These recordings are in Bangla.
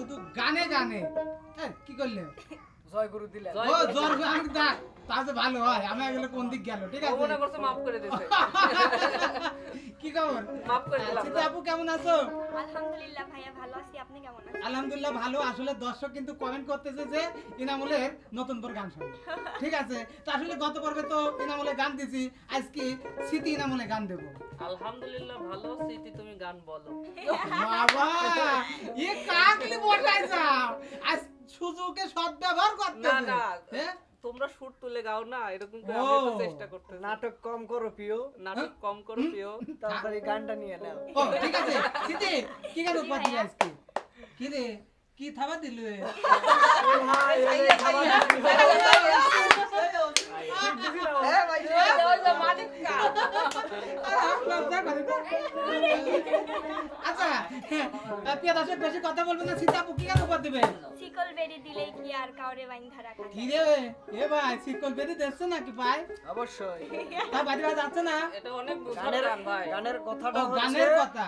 শুধু গানে গানে। হ্যাঁ কি করলে? জয় গুরু দিলেন। ও আমি তাহলে ভালো হয় আমি গেলে কোন দিক গেল ঠিক ও মনে করছে মাফ করে দিয়েছে কি খবর? মাফ করে দিলাম। সিদ্ধি আপু কেমন আছো? আলহামদুলিল্লাহ ভাইয়া ভালো আছি আপনি কেমন আছেন? আলহামদুলিল্লাহ ভালো আসলে দর্শক কিন্তু কমেন্ট করতেছে যে ইনামুলের নতুন পর গান শুনবে। ঠিক আছে? তো আসলে গত পর্বে তো ইনামুলে গান দিছি আজকে স্মৃতি ইনামুলে গান দেবো। আলহামদুলিল্লাহ ভালো স্মৃতি তুমি গান বলো। বাবা এ কাকলি আজ সুযোগে সদ ব্যবহার করতে না, না। হ্যাঁ তোমরা সুর তুলে গাও না এরকম করে। আমি তো চেষ্টা করতে নাটক কম করো প্রিয় নাটক কম করো প্রিয় তারপরে গানটা নিয়ে নাও ঠিক আছে স্মৃতি কি গান উপহার আজকে কি রে কি থাবা দিলু দিল আচ্ছা হ্যাঁ, বেশি কথা না সীতা দিবে? শিকল বেরি দিলেই কি আর কাউরে বাইন্ধা রাখা কি যায়? রে? এ ভাই শিকল বেঁধে দেখছ নাকি ভাই? অবশ্যই। তা বাড়ি বাড়ি যাচ্ছে না? এটা অনেক গানের ভাই। গানের কথাটা গানের কথা।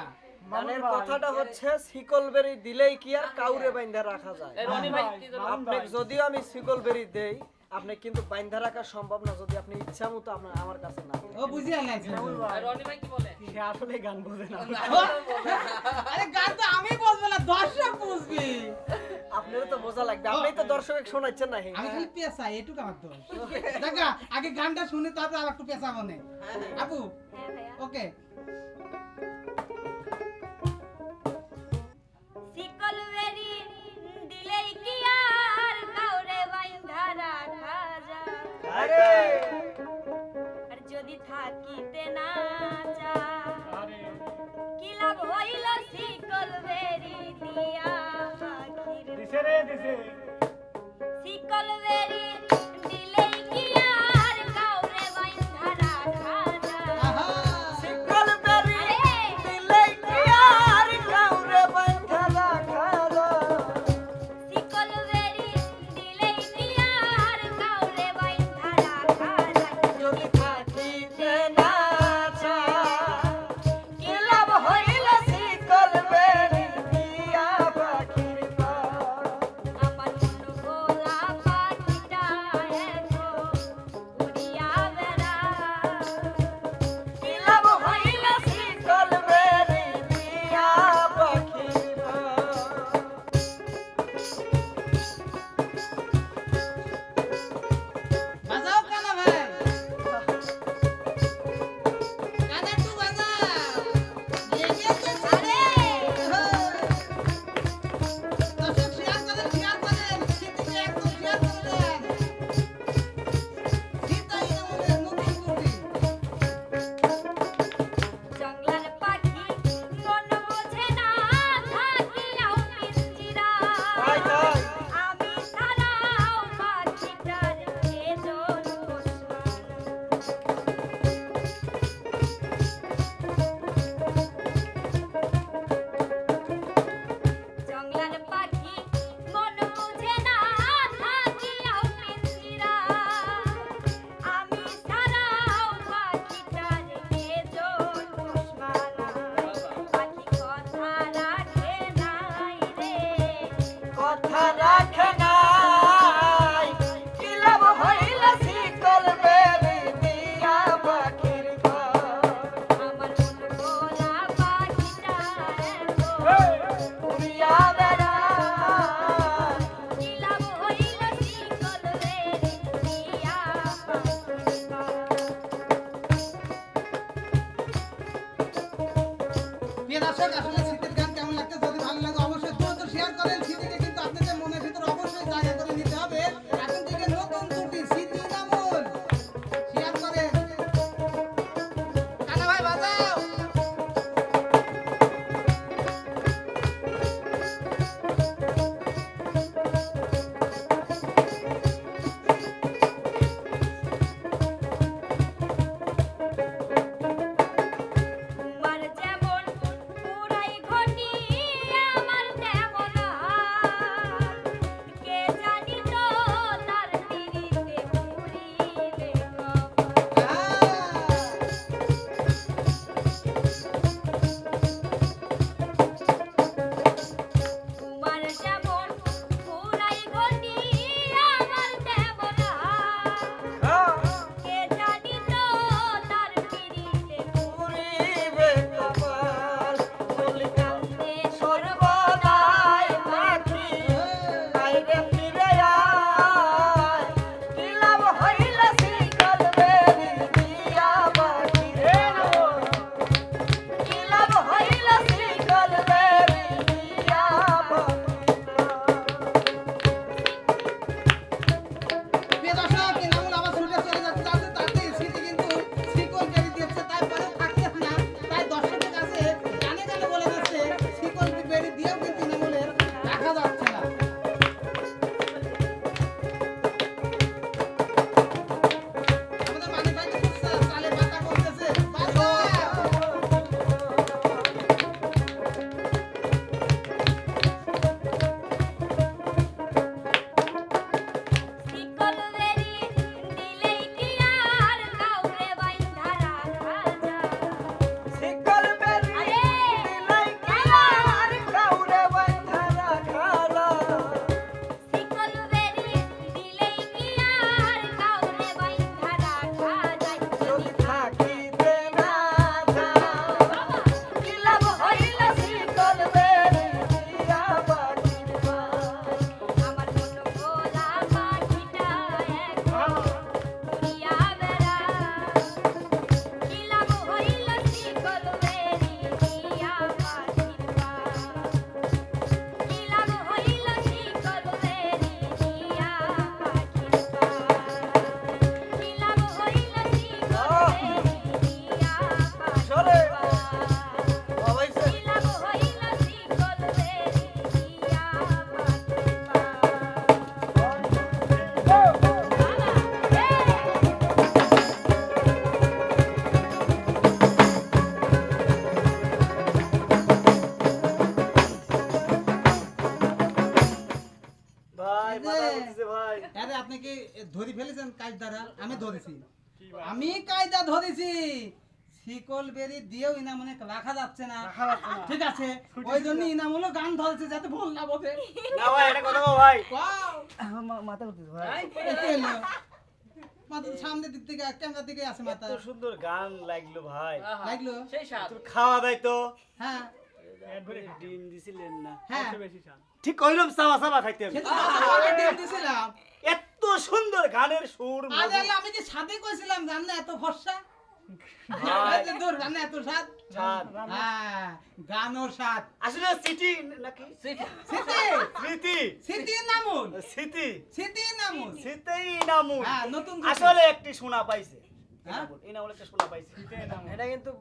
গানের কথাটা হচ্ছে শিকল দিলেই কি আর কাউরে বাইন্ধা রাখা যায়? এই রনি ভাই কি জন্য আপনাকে যদিও আমি শিকল বেরি দেই আপনি কিন্তু বাইন্ধা রাখা সম্ভব না যদি আপনি ইচ্ছা মতো আপনার আমার কাছে না ও বুঝি আলাইছে এই রনি ভাই কি বলে? সে আসলে গান বোঝে না। আরে গান তো আমি বলব না দর্শক বুঝবি। আপনারও তো বোঝা লাগবে আপনি তো দর্শক শোনাচ্ছেন না আমি খালি পেশা এটুকু আমার দোষ। দেখা আগে গানটা শুনে তারপর আর একটু পেশা মনে আপু হ্যাঁ ভাইয়া। ওকে। আরে। যদি থাকিতে না চায় কি লাভ হইল শিকল বেরি দিয়া আখির শিকল বেরি কথা রাখে নাই। কিলাব হইলে শিকল বেরি দিয়া পাখির আমার বোনা পাখিটা উড়িয়া বেড়া কিলাব হইলে শিকল বেরি দিয়া পাখির ঘর Batu. কি ধরি ফেলেছেন কাজ দ্বারা আমি ধরেছি। আমি কায়দা ধরেছি। শিকল বেরি দিয়েও ইনামনে রাখা যাচ্ছে না। ঠিক আছে। ওই জন্য ইনামুলো গান ধরেছে যাতে ভুল না বোঝে। না ভাই এটা কথা বল ভাই। মাথা করতে ভাই। সামনের দিক থেকে ক্যামেরার দিকে আছে মাথা। সুন্দর গান লাগল ভাই। লাগল? সেই স্বাদ তোর খাওয়া দাই তো। হ্যাঁ। ডিম দিছিলেন না হ্যাঁ। ঠিক কইলাম সাবা সাবা খাইতে ডিম দিছিলাম। এত সুন্দর গানের সুর আরে আমি যে সাথে কইছিলাম জান না এত ভরসা এত দূর জান না এত স্বাদ? স্বাদ। হ্যাঁ স্বাদ। আসলে সিটি নাকি? সিটি। হ্যাঁ একটি শোনা পাইছে। হ্যাঁ? একটা শোনা পাইছে। এটা কিন্তু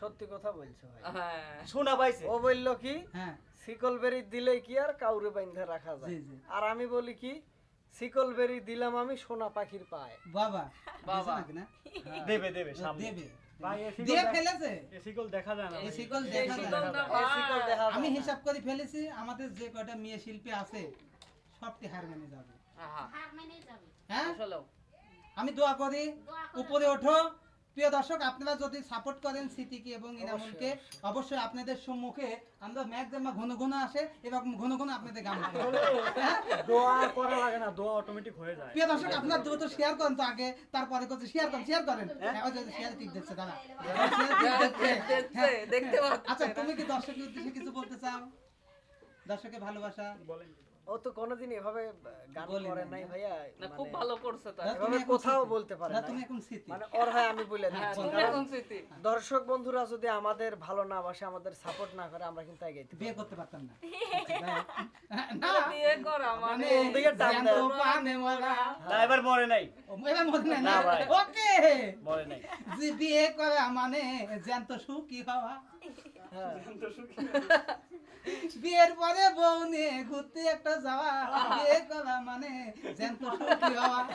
সত্যি কথা বলছো ভাই। হ্যাঁ। শোনা পাইছে? ও বলল কি হ্যাঁ। শিকল বেরি দিলে কি আর কাউরে বাইন্ধে রাখা যায়। আর আমি বলি কি শিকল বেরি দিলাম আমি সোনা পাখির পায়। বাবা বাবা। না? দেবে দেবে সামনে। দেবে। আমি হিসাব করে ফেলেছি আমাদের যে কয়টা মেয়ে শিল্পী আছে সবটি হার মেনে যাবে। হ্যাঁ? আমি দোয়া করি। উপরে ওঠো। প্রিয় দর্শক আপনারা যদি সাপোর্ট করেন সিটিকে এবং ইনামুলকে অবশ্যই আপনাদের সম্মুখে আমরা ম্যাক জামা ঘন ঘন আসে এবং ঘন ঘন আপনাদের গান। হ্যাঁ? দোয়া করা লাগে না দোয়া অটোমেটিক হয়ে যায়। প্রিয় দর্শক আপনারা দ্রুত শেয়ার করেন তো আগে তারপরে করতে শেয়ার করেন শেয়ার করেন। হ্যাঁ? ওই যে শেয়ার ঠিক দিচ্ছে দাদা শেয়ার দেখতে দেখতে আচ্ছা তুমি কি দর্শকের উদ্দেশ্যে কিছু বলতে চাও? দর্শকের ভালোবাসা? বলেন। ও তো কোনোদিন এভাবে গান করে নাই, ভাইয়া না খুব মানে ভালো করছে তো এভাবে তুমি কোথাও বলতে পারে না। তুমি এখন স্মৃতি। মানে ওর হয় আমি বলে হ্যাঁ দিচ্ছি এখন স্মৃতি। দর্শক বন্ধুরা যদি আমাদের ভালো না বাসে আমাদের সাপোর্ট না করে আমরা কিন্তু এগিয়ে বিয়ে করতে পারতাম না। না বিয়ে করা মানে কোন দিকে টান? পানে মরা। না এবার মরে নাই। এবার মনে নাই না? না ভাই। ওকে। মরে নাই। যে বিয়ে করা মানে জ্যান্ত সুখী হওয়া। হ্যাঁ বিয়ের পরে বউ নিয়ে ঘুরতে একটা যাওয়া বিয়ে করা মানে জ্যান্ত সুখী হওয়া।